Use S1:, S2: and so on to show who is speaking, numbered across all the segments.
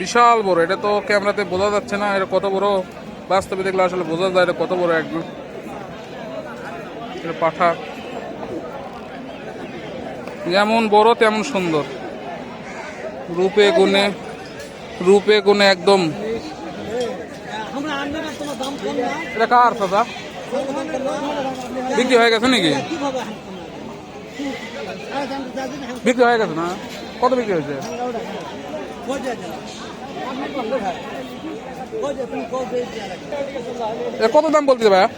S1: বিশাল বড়, এটা তো ক্যামেরাতে বোঝা যাচ্ছে না, এটা কত বড়? বাস্তবে দেখলে আসলে বোঝা যায় এটা কত বড় একদম এটা পাঠা। যেমন বড়, তেমন সুন্দর। রূপে গুণে রূপে গুণে একদম। এটা কার দাদা বিক্রি হয়ে গেছে নাকি? বিক্রি হয়ে গেছে না? কত বিক্রি হয়েছে? কত দাম বলতেছে ভাইয়া?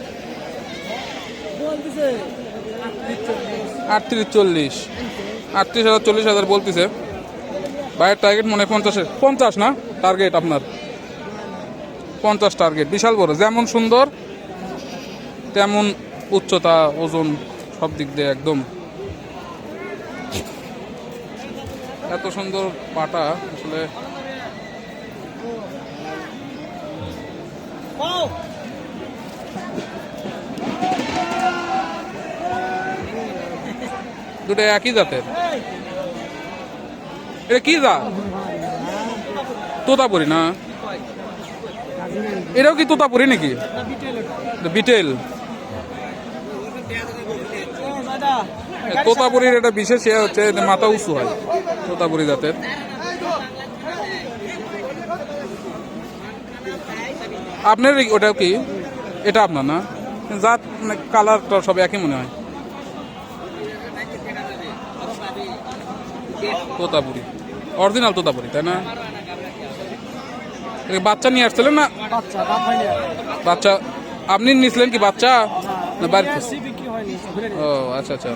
S1: আটত্রিশ চল্লিশ। আটত্রিশ হাজার চল্লিশ হাজার বলতেছে। ভাইয়ের টার্গেট মনে হয় পঞ্চাশে পঞ্চাশ না? টার্গেট আপনার। পঞ্চাশ টার্গেট বিশাল বড়। যেমন সুন্দর তেমন উচ্চতা ওজন সব দিক দিয়ে একদম। এত সুন্দর পাটা আসলে দুটো একই জাতের? এটা কি জাত? তোতাপুরি না? এটাও কি তোতাপুরি নাকি? বিটেল। তোতাপুরির এটা বিশেষ ইয়ে হচ্ছে মাথা উঁচু হয়, তোতাপুরি জাতের। আপনার ওটা কি? এটা আপনার না? জাত কালারটা সব একই মনে হয়। তোতাপুরি অরিজিনাল তোতাপুরি তাই না বাচ্চা নিয়ে আসছিলেন না
S2: বাচ্চা
S1: আপনি নিয়েছিলেন কি বাচ্চা না বাড়িতে ও আচ্ছা আচ্ছা